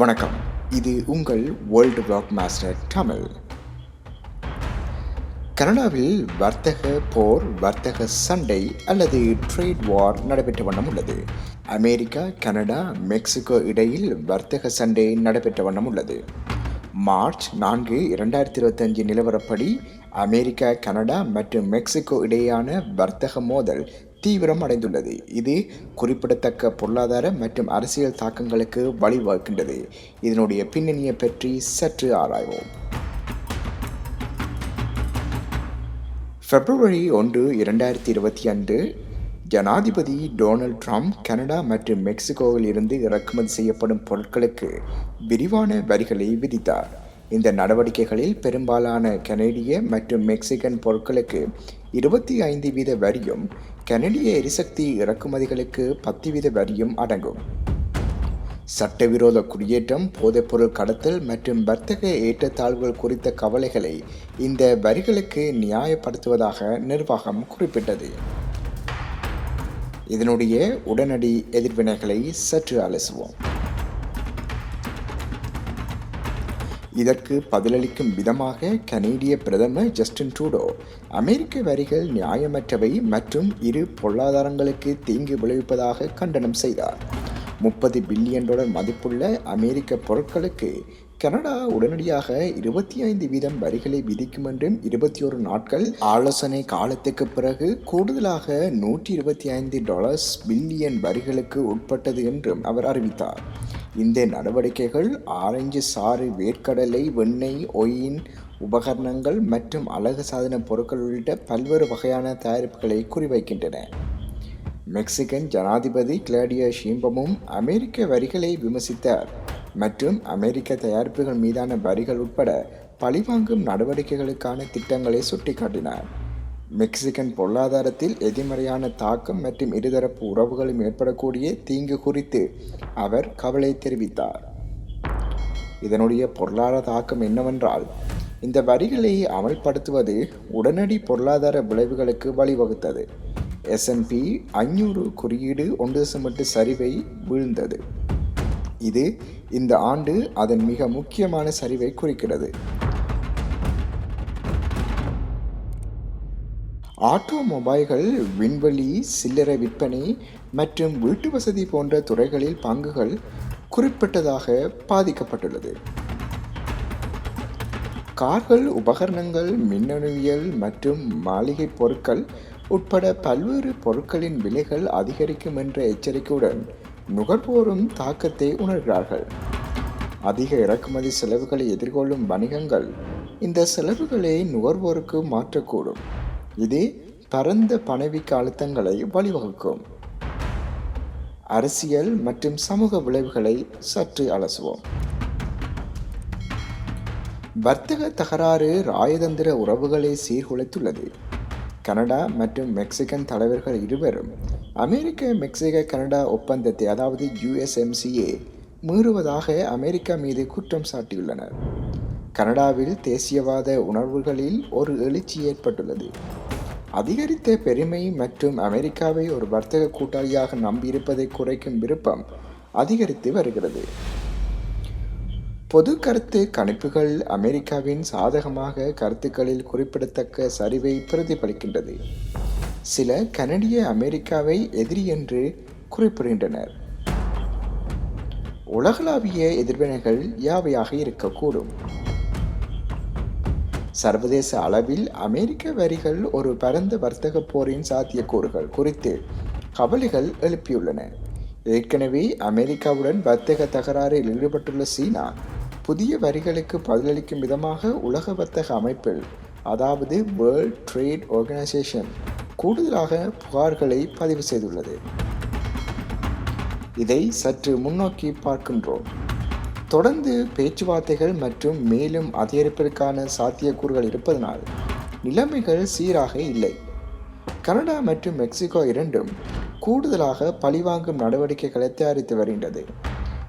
வணக்கம். இது உங்கள் வேர்ல்டு பிளாக் மாஸ்டர் தமிழ் கனடாவில் வர்த்தக போர் வர்த்தக சண்டை அல்லது ட்ரேட் வார் நடைபெற்ற வண்ணம் உள்ளது. அமெரிக்கா கனடா மெக்சிகோ இடையில் வர்த்தக சண்டை நடைபெற்ற வண்ணம் உள்ளது. மார்ச் நான்கு இரண்டாயிரத்தி இருபத்தஞ்சு நிலவரப்படி அமெரிக்கா கனடா மற்றும் மெக்சிகோ இடையேயான வர்த்தக மோதல் தீவிரம் அடைந்துள்ளது. இது குறிப்பிடத்தக்க பொருளாதார மற்றும் அரசியல் தாக்கங்களுக்கு வழிவகுக்கின்றது. இதனுடைய பின்னணியை பற்றி சற்று ஆராய்வோம். பிப்ரவரி ஒன்று இரண்டாயிரத்தி இருபத்தி அன்று ஜனாதிபதி டொனால்ட் ட்ரம்ப் கனடா மற்றும் மெக்சிகோவில் இருந்து இறக்குமதி செய்யப்படும் பொருட்களுக்கு விரிவான வரிகளை விதித்தார். இந்த நடவடிக்கைகளில் பெரும்பாலான கனேடிய மற்றும் மெக்சிகன் பொருட்களுக்கு இருபத்தி ஐந்து வீத வரியும் கனடிய எரிசக்தி இறக்குமதிகளுக்கு பத்து வீத வரியும் அடங்கும். சட்டவிரோத குடியேற்றம் போதைப்பொருள் கடத்தல் மற்றும் வர்த்தக ஏற்றத்தாழ்வுகள் குறித்த கவலைகளை இந்த வரிகளுக்கு நியாயப்படுத்துவதாக நிர்வாகம் குறிப்பிட்டது. இதனுடைய உடனடி எதிர்வினைகளை சற்று அலசுவோம். இதற்கு பதிலளிக்கும் விதமாக கனேடிய பிரதமர் ஜஸ்டின் ட்ரூடோ அமெரிக்க வரிகள் நியாயமற்றவை மற்றும் இரு பொருளாதாரங்களுக்கு தீங்கு விளைவிப்பதாக கண்டனம் செய்தார். முப்பது பில்லியன் டாலர் மதிப்புள்ள அமெரிக்க பொருட்களுக்கு கனடா உடனடியாக இருபத்தி ஐந்து வீதம் வரிகளை விதிக்கும் என்றும் இருபத்தி ஒரு நாட்கள் ஆலோசனை காலத்துக்கு பிறகு கூடுதலாக நூற்றி இருபத்தி ஐந்து டாலர்ஸ் பில்லியன் வரிகளுக்கு உட்பட்டது என்றும் அவர் அறிவித்தார். இந்த நடவடிக்கைகள் ஆரஞ்சு சாறு வேர்க்கடலை வெண்ணெய் ஒயின் உபகரணங்கள் மற்றும் அழகு சாதன பொருட்கள் உள்ளிட்ட பல்வேறு வகையான தயாரிப்புகளை குறிவைக்கின்றன. மெக்சிகன் ஜனாதிபதி கிளாடியா ஷீம்பமும் அமெரிக்க வரிகளை விமர்சித்தார் மற்றும் அமெரிக்க தயாரிப்புகள் மீதான வரிகள் உட்பட பழிவாங்கும் நடவடிக்கைகளுக்கான திட்டங்களை சுட்டிக்காட்டினார். மெக்சிகன் பொருளாதாரத்தில் எதிர்மறையான தாக்கம் மற்றும் இருதரப்பு உறவுகளும் ஏற்படக்கூடிய தீங்கு குறித்து அவர் கவலை தெரிவித்தார். இதனுடைய பொருளாதார தாக்கம் என்னவென்றால் இந்த வரிகளை அமல்படுத்துவது உடனடி பொருளாதார விளைவுகளுக்கு வழிவகுத்தது. எஸ்என்பி ஐநூறு குறியீடு ஒன்று சமட்டு சரிவை வீழ்ந்தது. இது இந்த ஆண்டு அதன் மிக முக்கியமான சரிவை குறிக்கிறது. ஆட்டோமொபைல்கள் விண்வெளி சில்லறை விற்பனை மற்றும் வீட்டு வசதி போன்ற துறைகளில் பங்குகள் குறிப்பிட்டதாக பாதிக்கப்பட்டுள்ளது. கார்கள் உபகரணங்கள் மின்னணுவியல் மற்றும் மாளிகை பொருட்கள் உட்பட பல்வேறு பொருட்களின் விலைகள் அதிகரிக்கும் என்ற எச்சரிக்கையுடன் நுகர்வோரும் தாக்கத்தை உணர்கிறார்கள். அதிக இறக்குமதி செலவுகளை எதிர்கொள்ளும் வணிகங்கள் இந்த செலவுகளை நுகர்வோருக்கு மாற்றக்கூடும். இது பரந்த பணவீக்க அழுத்தங்களை வழிவகுக்கும். அரசியல் மற்றும் சமூக விளைவுகளை சற்று அலசுவோம். வர்த்தக தகராறு ராயதந்திர உறவுகளை சீர்குலைத்துள்ளது. கனடா மற்றும் மெக்சிகன் தலைவர்கள் இருவரும் அமெரிக்க மெக்சிக கனடா ஒப்பந்தத்தை அதாவது யுஎஸ்எம்சிஏ மீறுவதாக அமெரிக்கா மீது குற்றம் சாட்டியுள்ளனர். கனடாவில் தேசியவாத உணர்வுகளில் ஒரு எழுச்சி ஏற்பட்டுள்ளது. அதிகரித்த பெருமை மற்றும் அமெரிக்காவை ஒரு வர்த்தக கூட்டாளியாக நம்பியிருப்பதை குறைக்கும் விருப்பம் அதிகரித்து வருகிறது. பொது கருத்து கணிப்புகள் அமெரிக்காவின் சாதகமாக கருத்துக்களில் குறிப்பிடத்தக்க சரிவை பிரதிபலிக்கின்றது. சில கனடிய அமெரிக்காவை எதிரி என்று குறிப்பிடுகின்றனர். உலகளாவிய எதிர்வினைகள் யாவையாக இருக்கக்கூடும்? சர்வதேச அளவில் அமெரிக்க வரிகள் ஒரு பரந்த வர்த்தக போரின் சாத்தியக்கூறுகள் குறித்து கவலைகள் எழுப்பியுள்ளன. ஏற்கனவே அமெரிக்காவுடன் வர்த்தக தகராறில் ஈடுபட்டுள்ள சீனா புதிய வரிகளுக்கு பதிலளிக்கும் விதமாக உலக வர்த்தக அமைப்பில் அதாவது வேர்ல்ட் ட்ரேட் ஆர்கனைசேஷன் கூடுதலாக புகார்களை பதிவு செய்துள்ளது. இதை சற்று முன்னோக்கி பார்க்கின்றோம். தொடர்ந்து பேச்சுவார்த்தைகள் மற்றும் மேலும் அதிகரிப்பிற்கான சாத்தியக்கூறுகள் இருப்பதனால் நிலைமைகள் சீராக இல்லை. கனடா மற்றும் மெக்சிகோ இரண்டும் கூடுதலாக பழிவாங்கும் நடவடிக்கைகளை தயாரித்து வருகின்றது.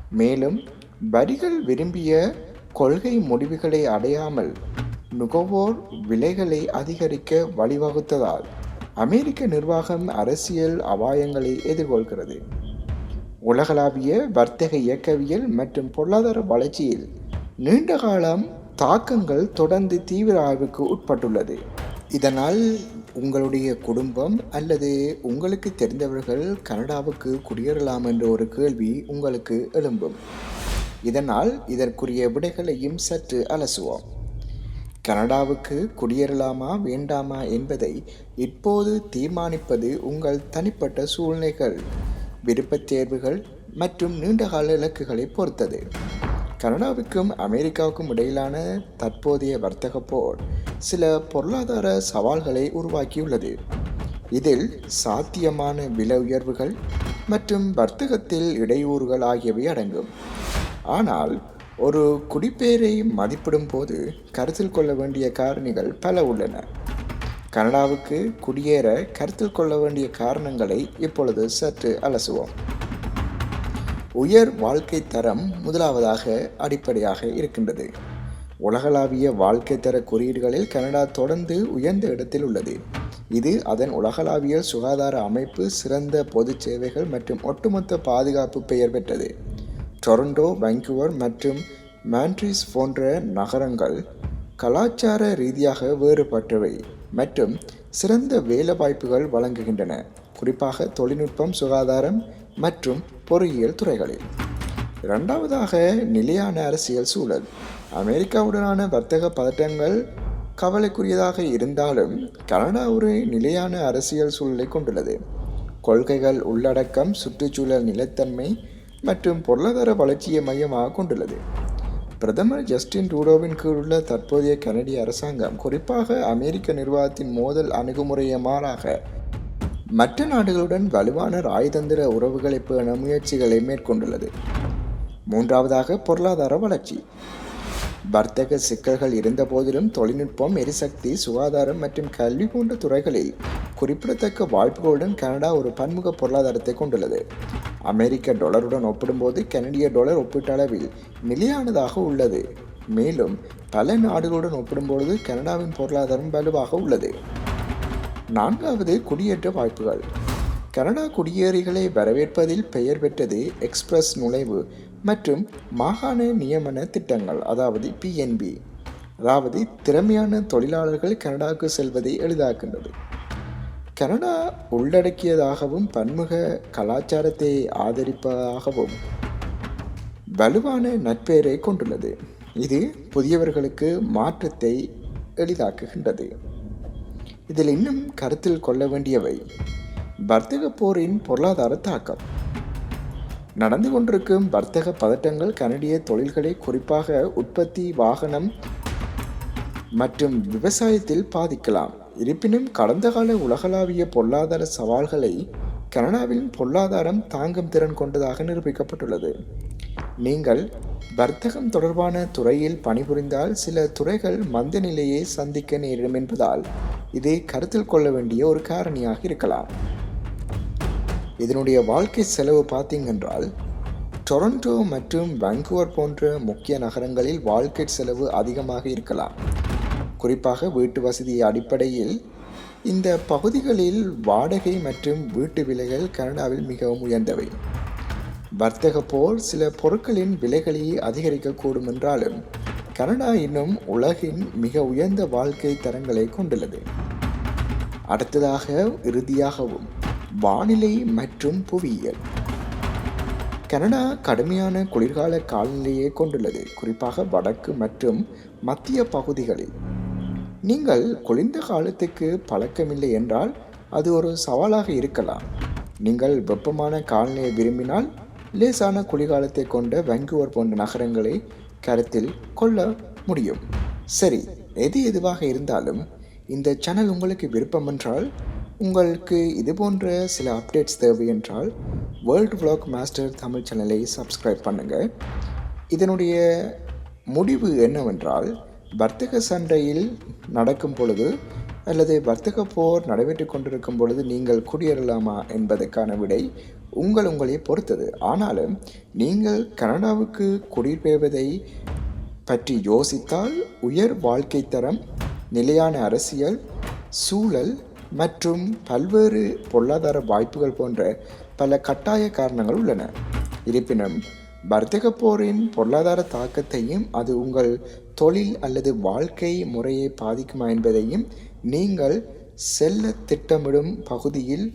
மேலும் வரிகள் விரும்பிய கொள்கை முடிவுகளை அடையாமல் நுகர்வோர் விலைகளை அதிகரிக்க வழிவகுத்ததால் அமெரிக்க நிர்வாகம் அரசியல் அபாயங்களை எதிர்கொள்கிறது. உலகளாவிய வர்த்தக இயக்கவியல் மற்றும் பொருளாதார வளர்ச்சியில் நீண்ட காலம் தாக்கங்கள் தொடர்ந்து தீவிர ஆய்வுக்கு உட்பட்டுள்ளது. இதனால் உங்களுடைய குடும்பம் அல்லது உங்களுக்கு தெரிந்தவர்கள் கனடாவுக்கு குடியேறலாம் என்ற ஒரு கேள்வி உங்களுக்கு எழும்பும். இதனால் இதற்குரிய விடைகளையும் சற்று அலசுவோம். கனடாவுக்கு குடியேறலாமா வேண்டாமா என்பதை இப்போது தீர்மானிப்பது உங்கள் தனிப்பட்ட சூழ்நிலைகள். விருப்பத் தேர்வுகள் மற்றும் நீண்டகால இலக்குகளை பொறுத்தது. கனடாவுக்கும் அமெரிக்காவுக்கும் இடையிலான தற்போதைய வர்த்தக போர் சில பொருளாதார சவால்களை உருவாக்கியுள்ளது. இதில் சாத்தியமான விலை உயர்வுகள் மற்றும் வர்த்தகத்தில் இடையூறுகள் ஆகியவை அடங்கும். ஆனால் ஒரு குடிப்பெயரை மதிப்பிடும் போது கருத்தில் கொள்ள வேண்டிய காரணிகள் பல உள்ளன. கனடாவுக்கு குடியேற கருத்தில் கொள்ள வேண்டிய காரணங்களை இப்பொழுது சற்று அலசுவோம். உயர் வாழ்க்கை தரம் முதலாவதாக அடிப்படையாக இருக்கின்றது. உலகளாவிய வாழ்க்கை தர குறியீடுகளில் கனடா தொடர்ந்து உயர்ந்த இடத்தில் உள்ளது. இது அதன் உலகளாவிய சுகாதார அமைப்பு சிறந்த பொது சேவைகள் மற்றும் ஒட்டுமொத்த பாதுகாப்பு பெயர் பெற்றது. டொரண்டோ வாncouver மற்றும் மான்ட்ரிஸ் போன்ற நகரங்கள் கலாச்சார ரீதியாக வேறுபட்டவை. மற்றும் சிறந்த வேலைவாய்ப்புகள் வழங்குகின்றன. குறிப்பாக தொழில்நுட்பம் சுகாதாரம் மற்றும் பொறியியல் துறைகளில். இரண்டாவதாக நிலையான அரசியல் சூழல். அமெரிக்காவுடனான வர்த்தக பதட்டங்கள் கவலைக்குரியதாக இருந்தாலும் கனடா ஒரு நிலையான அரசியல் சூழலை கொண்டுள்ளது. கொள்கைகள் உள்ளடக்கம் சுற்றுச்சூழல் நிலைத்தன்மை மற்றும் பொருளாதார வளர்ச்சியை மையமாக கொண்டுள்ளது. பிரதமர் ஜஸ்டின் ரூடோவின் கீழ் உள்ள தற்போதைய கனடிய அரசாங்கம் குறிப்பாக அமெரிக்க நிர்வாகத்தின் மோதல் அணுகுமுறையை மாறாக மற்ற நாடுகளுடன் வலுவான ராயதந்திர உறவுகளை பேண முயற்சிகளை மேற்கொண்டுள்ளது. மூன்றாவதாக பொருளாதார வளர்ச்சி. வர்த்தக சிக்கல்கள் இருந்தபோதிலும் தொழில்நுட்பம் எரிசக்தி சுகாதாரம் மற்றும் கல்வி போன்ற துறைகளில் குறிப்பிடத்தக்க வாய்ப்புகளுடன் கனடா ஒரு பன்முக பொருளாதாரத்தை கொண்டுள்ளது. அமெரிக்க டாலருடன் ஒப்பிடும்போது கனடிய டாலர் ஒப்பீட்டளவில் நிலையானதாக உள்ளது. மேலும் பல நாடுகளுடன் ஒப்பிடும்பொழுது கனடாவின் பொருளாதாரம் வலுவாக உள்ளது. நான்காவது குடியேற்ற வாய்ப்புகள். கனடா குடியேறிகளை வரவேற்பதில் பெயர் பெற்றது எக்ஸ்பிரஸ் நுழைவு மற்றும் மாகாண நியமன திட்டங்கள் அதாவது பிஎன்பி அதாவது திறமையான தொழிலாளர்கள் கனடாவுக்கு செல்வதை எளிதாக்கின்றது கனடா உள்ளடக்கியதாகவும் பன்முக கலாச்சாரத்தை ஆதரிப்பதாகவும் வலுவான நட்பெயரை கொண்டுள்ளது. இது புதியவர்களுக்கு மாற்றத்தை எளிதாக்குகின்றது. இதில் இன்னும் கருத்தில் கொள்ள வேண்டியவை வர்த்தக போரின் பொருளாதார தாக்கம். நடந்து கொண்டிருக்கும் வர்த்தக பதட்டங்கள் கனடிய தொழில்களை குறிப்பாக உற்பத்தி வாகனம் மற்றும் விவசாயத்தில் பாதிக்கலாம். இருப்பினும் கடந்த கால உலகளாவிய பொருளாதார சவால்களை கனடாவின் பொருளாதாரம் தாங்கும் திறன் கொண்டதாக நிரூபிக்கப்பட்டுள்ளது. நீங்கள் வர்த்தகம் தொடர்பான துறையில் பணிபுரிந்தால் சில துறைகள் மந்த நிலையை சந்திக்க நேரிடும் என்பதால் இதை கருத்தில் கொள்ள வேண்டிய ஒரு காரணியாக இருக்கலாம். இதனுடைய வாழ்க்கை செலவு பார்த்தீங்கன்றால் டொரண்டோ மற்றும் வாncouver போன்ற முக்கிய நகரங்களில் வாழ்க்கை செலவு அதிகமாக இருக்கலாம். குறிப்பாக வீட்டு வசதி அடிப்படையில் இந்த பகுதிகளில் வாடகை மற்றும் வீட்டு விலைகள் கனடாவில் மிகவும் உயர்ந்தவை. வர்த்தக போர் சில பொருட்களின் விலைகளை அதிகரிக்கக்கூடும் என்றாலும் கனடா இன்னும் உலகின் மிக உயர்ந்த வாழ்க்கை தரங்களை கொண்டுள்ளது. அடுத்ததாக இறுதியாகவும் வானிலை மற்றும் புவியியல். கனடா கடுமையான குளிர்கால காலநிலையை கொண்டுள்ளது. குறிப்பாக வடக்கு மற்றும் மத்திய பகுதிகளில் நீங்கள் குளிர்ந்த காலத்துக்கு பழக்கமில்லை என்றால் அது ஒரு சவாலாக இருக்கலாம். நீங்கள் வெப்பமான காலநிலையை விரும்பினால் லேசான குளிர்காலத்தை கொண்ட வாncouver போன்ற நகரங்களை கருத்தில் கொள்ள முடியும். சரி எது எதுவாக இருந்தாலும் இந்த சேனல் உங்களுக்கு விருப்பம் என்றால் உங்களுக்கு இது போன்ற சில அப்டேட்ஸ் தேவை என்றால் வேர்ல்டு விளாக் மாஸ்டர் தமிழ் சேனலை சப்ஸ்கிரைப் பண்ணுங்கள் இதனுடைய முடிவு என்னவென்றால் வர்த்தக சண்டையில் நடக்கும் பொழுது அல்லது வர்த்தக போர் நடைபெற்று கொண்டிருக்கும் பொழுது நீங்கள் குடியேறலாமா என்பதற்கான விடை உங்கள் உங்களை பொறுத்தது. ஆனாலும் நீங்கள் கனடாவுக்கு குடிபெயர்வதை பற்றி யோசித்தால் உயர் வாழ்க்கை தரம் நிலையான அரசியல் சூழல் மற்றும் பல்வேறு பொருளாதார வாய்ப்புகள் போன்ற பல கட்டாய காரணங்கள் உள்ளன. இருப்பினும் வர்த்தக போரின் பொருளாதார தாக்கத்தையும் அது உங்கள் தொழில் அல்லது வாழ்க்கை முறையை பாதிக்குமா என்பதையும் நீங்கள் செல்ல திட்டமிடும் பகுதியில்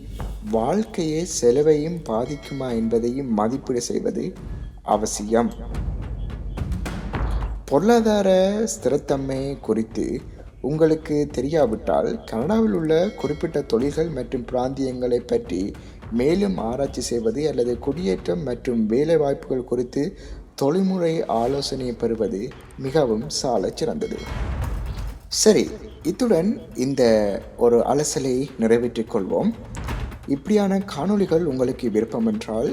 வாழ்க்கையை செலவையும் பாதிக்குமா என்பதையும் மதிப்பீடு செய்வது அவசியம். பொருளாதார ஸ்திரத்தன்மை குறித்து உங்களுக்கு தெரியாவிட்டால் கனடாவில் உள்ள குறிப்பிட்ட தொழில்கள் மற்றும் பிராந்தியங்களை பற்றி மேலும் ஆராய்ச்சி செய்வது அல்லது குடியேற்றம் மற்றும் வேலை வாய்ப்புகள் குறித்து தொழில்முறை ஆலோசனை பெறுவது மிகவும் சால சிறந்தது. சரி இத்துடன் இந்த ஒரு அலசலை நிறைவேற்றிக் கொள்வோம். இப்படியான காணொளிகள் உங்களுக்கு விருப்பம் என்றால்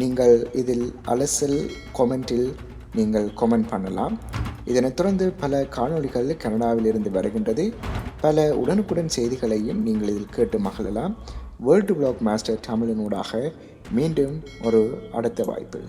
நீங்கள் இதில் அலசல் கொமெண்டில் நீங்கள் கொமெண்ட் பண்ணலாம். இதனைத் தொடர்ந்து பல காணொளிகள் கனடாவில் இருந்து வருகின்றது. பல உடனுக்குடன் செய்திகளையும் நீங்கள் இதில் கேட்டு மகிழலாம். வேர்ல்டு பிளாக் மாஸ்டர் தமிழனூடாக மீண்டும் ஒரு அடுத்த வாய்ப்பு